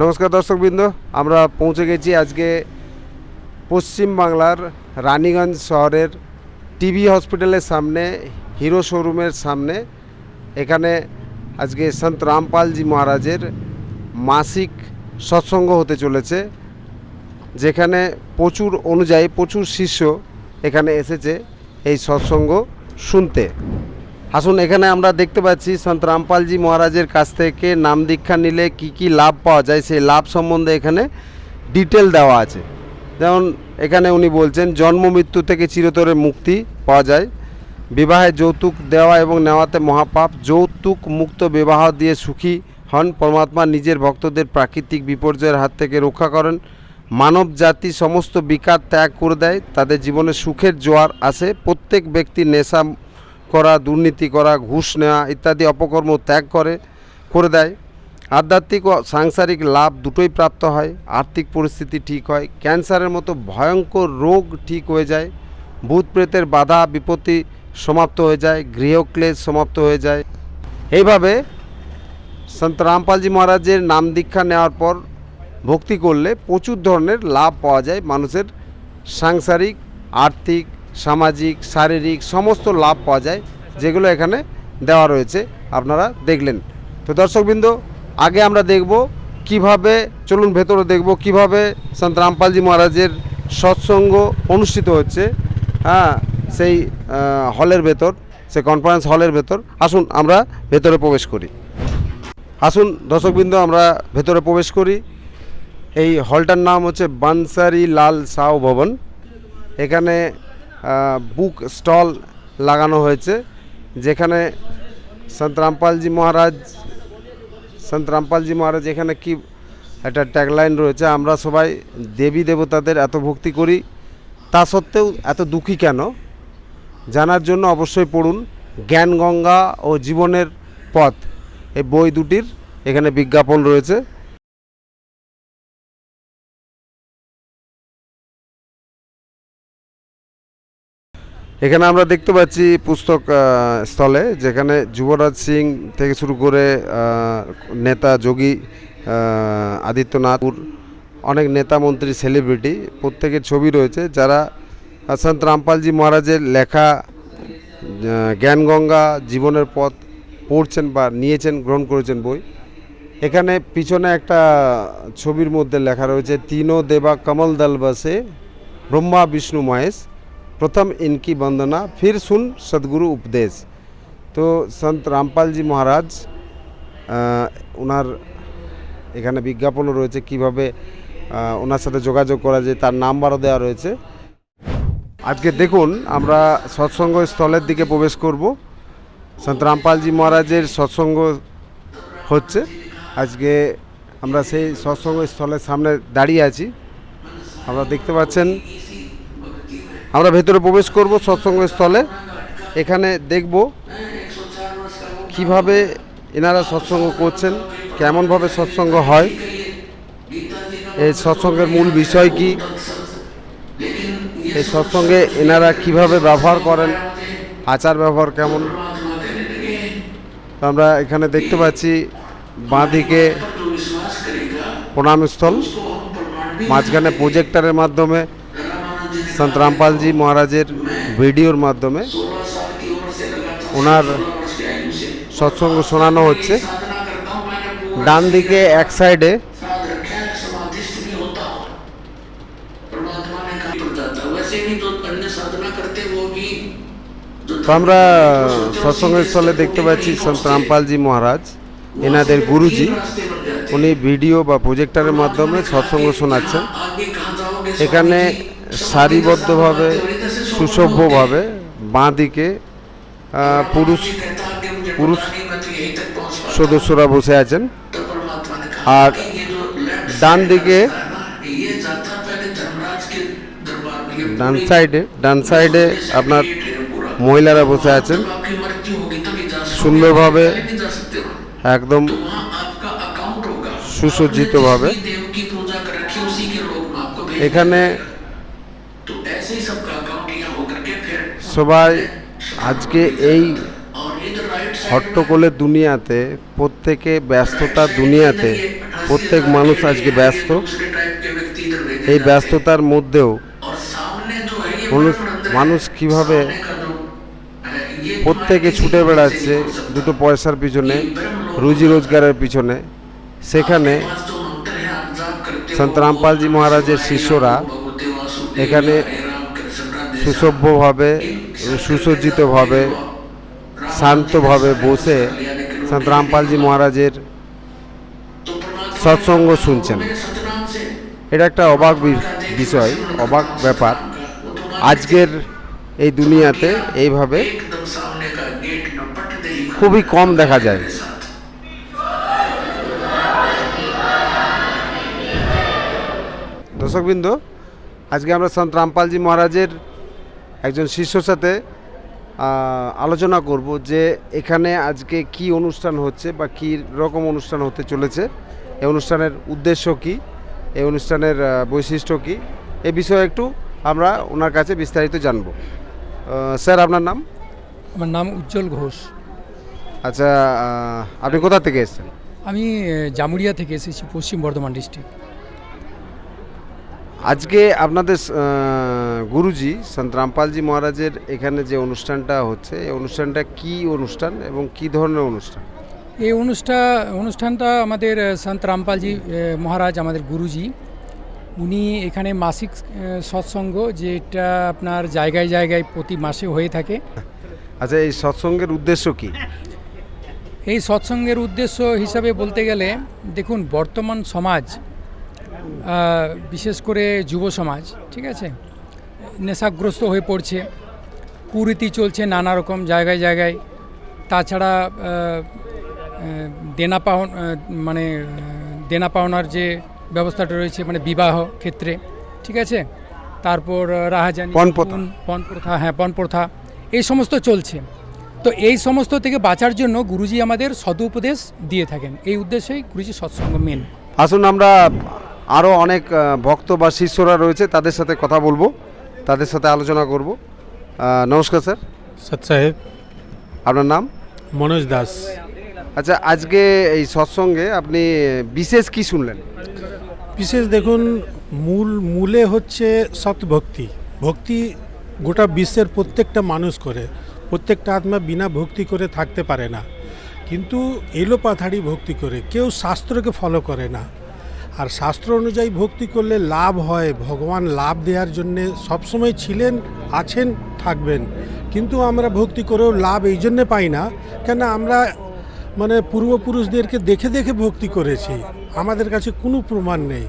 নমস্কার দর্শকবৃন্দ, আমরা পৌঁছে গেছি আজকে পশ্চিম বাংলার রানীগঞ্জ শহরের টিভি হসপিটালের সামনে, হিরো শোরুমের সামনে। এখানে আজকে সন্ত রামপালজি মহারাজের মাসিক সৎসঙ্গ হতে চলেছে, যেখানে প্রচুর অনুযায়ী প্রচুর শিষ্য এখানে এসেছে এই সৎসঙ্গ শুনতে। আসুন, এখানে আমরা দেখতে পাচ্ছি সন্ত রামপালজি মহারাজের কাছ থেকে নাম দীক্ষা নিলে কি কি লাভ পাওয়া যায়, সেই লাভ সম্বন্ধে এখানে ডিটেল দেওয়া আছে। যেমন, এখানে উনি বলছেন, জন্ম মৃত্যু থেকে চিরতরে মুক্তি পাওয়া যায়। বিবাহে যৌতুক দেওয়া এবং নেওয়াতে মহাপাপ, যৌতুক মুক্ত বিবাহ দিয়ে সুখী হন, পরমাত্মা নিজের ভক্তদের প্রাকৃতিক বিপর্যয়ের হাত থেকে রক্ষা করেন। মানব জাতি সমস্ত বিকার ত্যাগ করে দেয়, তাদের জীবনে সুখের জোয়ার আসে। প্রত্যেক ব্যক্তি নেশা করা, দুর্নীতি করা, ঘুষ নেওয়া ইত্যাদি অপকর্ম ত্যাগ করে করে দেয়। আধ্যাত্মিক ও সাংসারিক লাভ দুটোই প্রাপ্ত হয়। আর্থিক পরিস্থিতি ঠিক হয়। ক্যান্সারের মতো ভয়ঙ্কর রোগ ঠিক হয়ে যায়। ভূত প্রেতের বাধা, বিপত্তি সমাপ্ত হয়ে যায়। গৃহক্লেশ সমাপ্ত হয়ে যায়। এইভাবে সন্ত রামপালজি মহারাজের নাম দীক্ষা নেওয়ার পর ভক্তি করলে প্রচুর ধরনের লাভ পাওয়া যায় মানুষের সাংসারিক, আর্থিক সামাজিক, শারীরিক সমস্ত লাভ পাওয়া যায়, যেগুলো এখানে দেওয়া রয়েছে, আপনারা দেখলেন। তো দর্শকবৃন্দ, আগে আমরা দেখব কীভাবে, চলুন ভেতরে দেখব কীভাবে সন্ত রামপালজি মহারাজের সৎসঙ্গ অনুষ্ঠিত হচ্ছে হ্যাঁ সেই হলের ভেতর, সেই কনফারেন্স হলের ভেতর। আসুন, আমরা ভেতরে প্রবেশ করি। আসুন, দর্শকবৃন্দ, আমরা ভেতরে প্রবেশ করি। এই হলটার নাম হচ্ছে বানসারি লাল সাউ ভবন। এখানে বুক স্টল লাগানো হয়েছে, যেখানে সন্ত রামপালজি মহারাজ, সন্ত রামপালজি মহারাজ এখানে কি একটা ট্যাগলাইন রয়েছে, আমরা সবাই দেবী দেবতাদের এত ভক্তি করি, তা সত্ত্বেও এত দুঃখী কেন? জানার জন্য অবশ্যই পড়ুন জ্ঞান, গঙ্গা ও জীবনের পথ। এই বই দুটির এখানে বিজ্ঞাপন রয়েছে। এখানে আমরা দেখতে পাচ্ছি পুস্তক স্থলে যেখানে যুবরাজ সিং থেকে শুরু করে নেতা যোগী আহ, আদিত্যনাথ অনেক নেতা মন্ত্রী সেলিব্রিটি প্রত্যেকের ছবি রয়েছে যারা সন্ত রামপালজি মহারাজের লেখা জ্ঞানগঙ্গা জীবনের পথ পড়ছেন বা নিয়েছেন গ্রহণ করেছেন বই। এখানে পিছনে একটা ছবির মধ্যে লেখা রয়েছে তিনো দেবা কমল দল বসে ব্রহ্মা বিষ্ণু মহেশ। প্রথম ইনকি বন্দনা ফির শুন সদগুরু উপদেশ তো সন্ত রামপালজি মহারাজ ওনার এখানে বিজ্ঞাপনও রয়েছে কীভাবে ওনার সাথে যোগাযোগ করা যায় তার নাম্বারও দেওয়া রয়েছে। আজকে দেখুন, আমরা সৎসঙ্গ স্থলের দিকে প্রবেশ করব। সন্ত রামপালজি মহারাজের সৎসঙ্গ হচ্ছে। আজকে আমরা সেই সৎসঙ্গ স্থলের সামনে দাঁড়িয়ে আছি। আমরা দেখতে পাচ্ছেন আমরা ভেতরে প্রবেশ করব সৎসঙ্গ স্থলে। এখানে দেখব কীভাবে এনারা সৎসঙ্গ করছেন, কেমনভাবে সৎসঙ্গ হয়, এই সৎসঙ্গের মূল বিষয় কি, এই সৎসঙ্গে এনারা কীভাবে ব্যবহার করেন, আচার ব্যবহার কেমন। আমরা এখানে দেখতে পাচ্ছি বাঁদিকে প্রণামস্থল, মাঝখানে প্রজেক্টরের মাধ্যমে সন্ত রামপালজি মহারাজের ভিডিওর মাধ্যমে ওনার সৎসঙ্গ শোনানো হচ্ছে। ডান দিকে এক সাইডে তো আমরা সৎসঙ্গের স্থলে দেখতে পাচ্ছি সন্ত রামপালজি মহারাজ, এনাদের গুরুজি। উনি ভিডিও বা প্রজেক্টারের মাধ্যমে সৎসঙ্গ শোনাচ্ছেন। এখানে সারিবদ্ধভাবে, সুসভ্যভাবে বাঁ দিকে পুরুষ পুরুষ সদস্যরা বসে আছেন। আর ডান দিকে ডান সাইডে ডান সাইডে আপনার মহিলারা বসে আছেন। সুন্দরভাবে একদম সুসজ্জিতভাবে। এখানে সবাই আজকে এই হট্টকোলের দুনিয়াতে প্রত্যেকে ব্যস্ততার দুনিয়াতে প্রত্যেক মানুষ আজকে ব্যস্ত। এই ব্যস্ততার মধ্যেও মানুষ কীভাবে প্রত্যেকে ছুটে বেড়াচ্ছে দুটো পয়সার পিছনে রুজি রোজগারের পিছনে। সেখানে সন্ত রামপালজি মহারাজের শিষ্যরা এখানে সুসভ্যভাবে, সুসজ্জিতভাবে, শান্তভাবে বসে সন্ত রামপালজি মহারাজের সৎসঙ্গ শুনছেন। এটা একটা অবাক বিষয়, অবাক ব্যাপার। আজকের এই দুনিয়াতে এইভাবে খুবই কম দেখা যায়। দর্শকবৃন্দ, আজকে আমরা সন্ত রামপালজি মহারাজের একজন শিষ্যর সাথে আলোচনা করব যে এখানে আজকে কি অনুষ্ঠান হচ্ছে বা কী রকম অনুষ্ঠান হতে চলেছে এই অনুষ্ঠানের উদ্দেশ্য কি এই অনুষ্ঠানের বৈশিষ্ট্য কি এ বিষয়ে একটু আমরা ওনার কাছে বিস্তারিত জানব। স্যার আপনার নাম? আমার নাম উজ্জ্বল ঘোষ। আচ্ছা আপনি কোথা থেকে এসেছেন? আমি জামুরিয়া থেকে এসেছি পশ্চিম বর্ধমান ডিস্ট্রিক্ট। আজকে আপনাদের গুরুজি সন্ত রামপালজি মহারাজের এখানে যে অনুষ্ঠানটা হচ্ছে এই অনুষ্ঠানটা কি অনুষ্ঠান এবং কি ধরনের অনুষ্ঠান? এই অনুষ্ঠান অনুষ্ঠানটা আমাদের সন্ত রামপালজি মহারাজ আমাদের গুরুজি। উনি এখানে মাসিক সৎসঙ্গ যেটা আপনার জায়গায় জায়গায় প্রতি মাসে হয়ে থাকে। আচ্ছা এই সৎসঙ্গের উদ্দেশ্য কি? এই সৎসঙ্গের উদ্দেশ্য হিসাবে বলতে গেলে দেখুন বর্তমান সমাজ বিশেষ করে যুব সমাজ ঠিক আছে? নেশাগ্রস্ত হয়ে পড়ছে কুরীতি চলছে নানা রকম জায়গায় জায়গায়। তাছাড়া দেনা পাওন মানে দেনা পাওনার যে ব্যবস্থাটা রয়েছে মানে বিবাহ ক্ষেত্রে ঠিক আছে? তারপর রাহাজানি পণ প্রথা। পণ প্রথা হ্যাঁ পণ প্রথা এই সমস্ত চলছে। তো এই সমস্ত থেকে বাঁচার জন্য গুরুজি আমাদের সদুপদেশ দিয়ে থাকেন। এই উদ্দেশ্যেই গুরুজি সৎসঙ্গ মেন। আসুন আমরা আরও অনেক ভক্ত বা শিষ্যরা রয়েছে তাদের সাথে কথা বলব তাদের সাথে আলোচনা করব। নমস্কার স্যার। সৎ সাহেব। আপনার নাম? মনোজ দাস। আচ্ছা আজকে এই সৎসঙ্গে আপনি বিশেষ কি শুনলেন? বিশেষ দেখুন মূল মূলে হচ্ছে সৎ ভক্তি ভক্তি গোটা বিশ্বের প্রত্যেকটা মানুষ করে। প্রত্যেকটা আত্মা বিনা ভক্তি করে থাকতে পারে না। কিন্তু এলোপাথাড়ি ভক্তি করে। কেউ শাস্ত্রকে ফলো করে না। আর শাস্ত্র অনুযায়ী ভক্তি করলে লাভ হয়। ভগবান লাভ দেওয়ার জন্যে সবসময় ছিলেন, আছেন, থাকবেন। কিন্তু আমরা ভক্তি করেও লাভ এই জন্যে পাই না কেন আমরা মানে পূর্বপুরুষদেরকে দেখে দেখে ভক্তি করেছি। আমাদের কাছে কোনো প্রমাণ নেই।